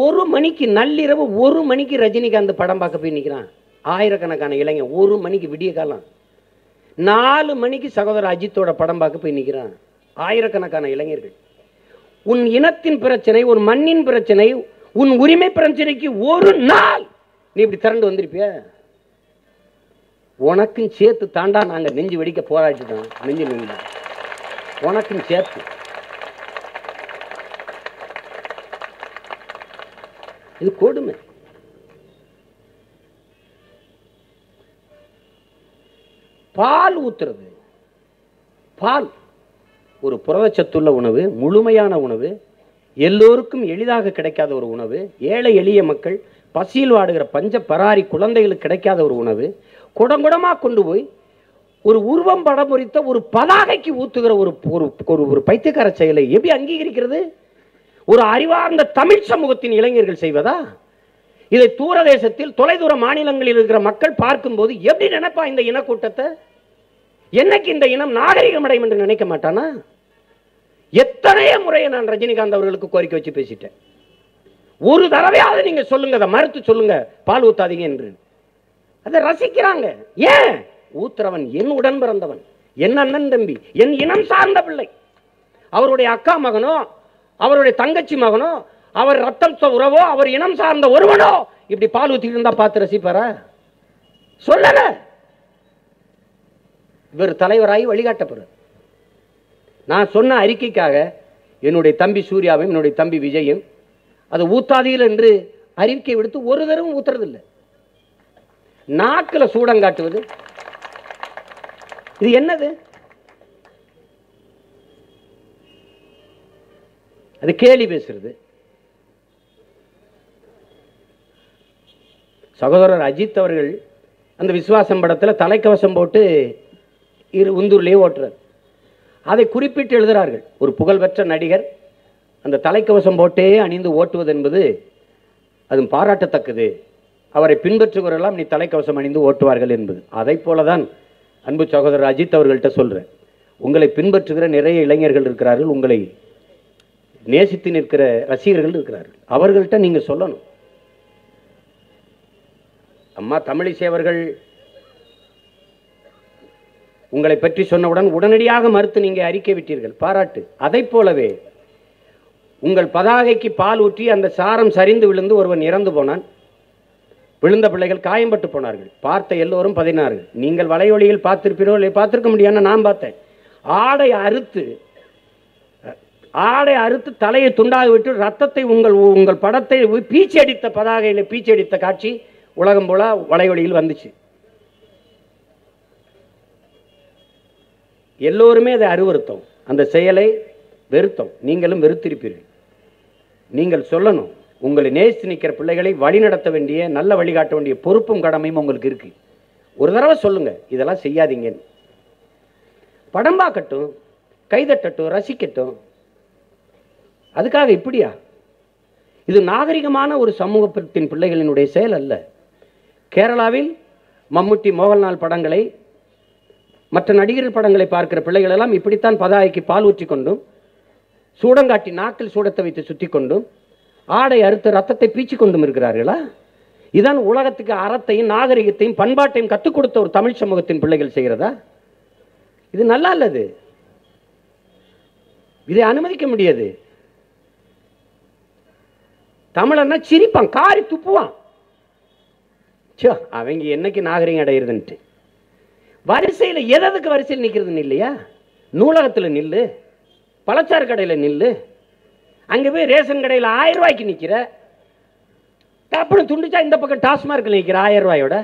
ஒரு மணிக்கு நள்ளிரவு ஒரு மணிக்கு ரஜினிகாந்த் படம் பார்க்க போய் நிற்கிறான் ஆயிரக்கணக்கான இளைஞன். ஒரு மணிக்கு விடிய காலம். நாலு மணிக்கு சகோதரர் அஜித்தோட படம் பார்க்க போய் நிற்கிறான் ஆயிரக்கணக்கான இளைஞர்கள். உன் இனத்தின் பிரச்சனை ஒரு மண்ணின் பிரச்சனை உன் உரிமை பிரச்சனைக்கு ஒரு நாள் நீ இப்படி திரண்டு வந்திருப்பிய? உனக்கும் சேர்த்து தாண்டா நாங்கள் நெஞ்சு வெடிக்க போராடிட்டோம். நெஞ்சு நெஞ்சு. உனக்கும் சேர்த்து. இது கொடுமை. பால் ஊத்துறது. பால் ஒரு புரதச்சத்துள்ள உணவு முழுமையான உணவு எல்லோருக்கும் எளிதாக கிடைக்காத ஒரு உணவு ஏழை எளிய மக்கள் பசியில் வாடுகிற பஞ்ச பராரி குழந்தைகளுக்கு கிடைக்காத ஒரு உணவு குடங்குடமா கொண்டு போய் ஒரு உருவம் படம் பொறித்த ஒரு பதாகைக்கு ஊத்துகிற ஒரு ஒரு ஒரு பைத்தியக்கார செயலை எப்படி அங்கீகரிக்கிறது? ஒரு அறிவார்ந்த தமிழ் சமூகத்தின் இளைஞர்கள் செய்வதா? இதை தூரதேசத்தில் தொலைதூர மாநிலங்களில் இருக்கிற மக்கள் பார்க்கும்போது எப்படி நினைப்பா இந்த இனக்கூட்டத்தை? என்னைக்கு இந்த இனம் நாகரிகம் அடையும் என்று நினைக்க மாட்டானா? எத்தனைய முறையை நான் ரஜினிகாந்த் அவர்களுக்கு கோரிக்கை வச்சு பேசிட்டேன். ஒரு தடவையாவது நீங்க சொல்லுங்க அதை மறுத்து சொல்லுங்க பால் ஊத்தாதீங்க என்று. அதை ரசிக்கிறாங்க. ஏன்? ஊத்துறவன் என் உடன் பிறந்தவன் என் அண்ணன் தம்பி என் இனம் சார்ந்த பிள்ளை. அவருடைய அக்கா மகனோ அவருடைய தங்கச்சி மகனோ அவர் ரத்தம் உறவோ அவர் இனம் சார்ந்த ஒருவனோ இப்படி பால் ஊற்றிட்டு இருந்தா பார்த்து ரசிப்பாரா? சொல்லல. இவர் தலைவராகி வழிகாட்டப்படுறார். நான் சொன்ன அறிக்கைக்காக என்னுடைய தம்பி சூர்யாவும் என்னுடைய தம்பி விஜயும் அது ஊத்தாதீர்கள் என்று அறிக்கை விடுத்து ஒரு தடவும் ஊத்துறதில்லை. நாக்கில் சூடங்காட்டுவது இது என்னது? அது கேலி பேசுறது. சகோதரர் அஜித் அவர்கள் அந்த விசுவாசம் படத்தில் தலைக்கவசம் போட்டு இரு உந்தூர்லேயே ஓட்டுறார். அதை குறிப்பிட்டு எழுதுகிறார்கள் ஒரு புகழ்பெற்ற நடிகர் அந்த தலைக்கவசம் போட்டே அணிந்து ஓட்டுவது என்பது அது பாராட்டத்தக்கது. அவரை பின்பற்றுகிறெல்லாம் நீ தலைக்கவசம் அணிந்து ஓட்டுவார்கள் என்பது. அதைப்போல தான் அன்பு சகோதரர் அஜித் அவர்கள்ட்ட சொல்கிறேன் உங்களை பின்பற்றுகிற நிறைய இளைஞர்கள் இருக்கிறார்கள். உங்களை நேசித்து நிற்கிற ரசிகர்கள் இருக்கிறார்கள். அவர்கள்ட்ட நீங்கள் சொல்லணும். அம்மா தமிழிசை அவர்கள் உங்களை பற்றி சொன்னவுடன் உடனடியாக மறுத்து நீங்கள் அறிக்கை விட்டீர்கள். பாராட்டு. அதைப் போலவே உங்கள் பதாகைக்கு பால் ஊற்றி அந்த சாரம் சரிந்து விழுந்து ஒருவன் இறந்து போனான். விழுந்த பிள்ளைகள் காயம்பட்டு போனார்கள். பார்த்த எல்லோரும் பதினாறு நீங்கள் வலையொலியில் பார்த்திருப்பீரோ இல்லை பார்த்திருக்க முடியாதுன்னு நான் பார்த்தேன். ஆடை அறுத்து ஆடை அறுத்து தலையை துண்டாக விட்டு ரத்தத்தை உங்கள் உங்கள் படத்தை பீச்சி அடித்த பதாகையில் பீச்சி அடித்த காட்சி உலகம் போல வளைவழியில் வந்துச்சு. எல்லோருமே அதை அருவருத்தோம். அந்த செயலை வெறுத்தோம். நீங்களும் வெறுத்திருப்பீர்கள். நீங்கள் சொல்லணும் உங்களை நேசித்து நிற்கிற பிள்ளைகளை வழி நடத்த வேண்டிய நல்ல வழிகாட்ட வேண்டிய பொறுப்பும் கடமையும் உங்களுக்கு இருக்கு. ஒரு தடவை சொல்லுங்க இதெல்லாம் செய்யாதீங்கன்னு. படம் பார்க்கட்டும் கைதட்டட்டும் ரசிக்கட்டும் அதுக்காக இப்படியா? இது நாகரிகமான ஒரு சமூகத்தின் பிள்ளைகளினுடைய செயல் அல்ல. கேரளாவில் மம்முட்டி மோகன்லால் படங்களை மற்ற நடிகர்கள் படங்களை பார்க்கிற பிள்ளைகள் எல்லாம் இப்படித்தான் பதாய்க்கு பால் ஊற்றி கொண்டும் சூடங்காட்டி நாக்கில் சூடத்தை வைத்து சுற்றி கொண்டும் ஆடை அறுத்து ரத்தத்தை பீச்சி கொண்டும் இருக்கிறார்களா? இதான் உலகத்துக்கு அறத்தையும் நாகரிகத்தையும் பண்பாட்டையும் கற்றுக் கொடுத்த ஒரு தமிழ் சமூகத்தின் பிள்ளைகள் செய்கிறதா? இது நல்லா இல்லது இதை அனுமதிக்க முடியாது. தமிழன்னா சிரிப்பான் காரி துப்புவான். சோ அவங்க என்னைக்கு நாகரிகம் அடையிறதுன்ட்டு. வரிசையில் எததுக்கு வரிசையில் நிற்கிறதுன்னு இல்லையா நூலகத்தில் நில்லு பழச்சாறு கடையில் நில்லு அங்கே போய் ரேஷன் கடையில் ஆயிரம் ரூபாய்க்கு நிற்கிற டப்புனு துண்டிச்சா இந்த பக்கம் டாஸ்மார்க்கில் நிற்கிற ஆயிரம் ரூபாயோட.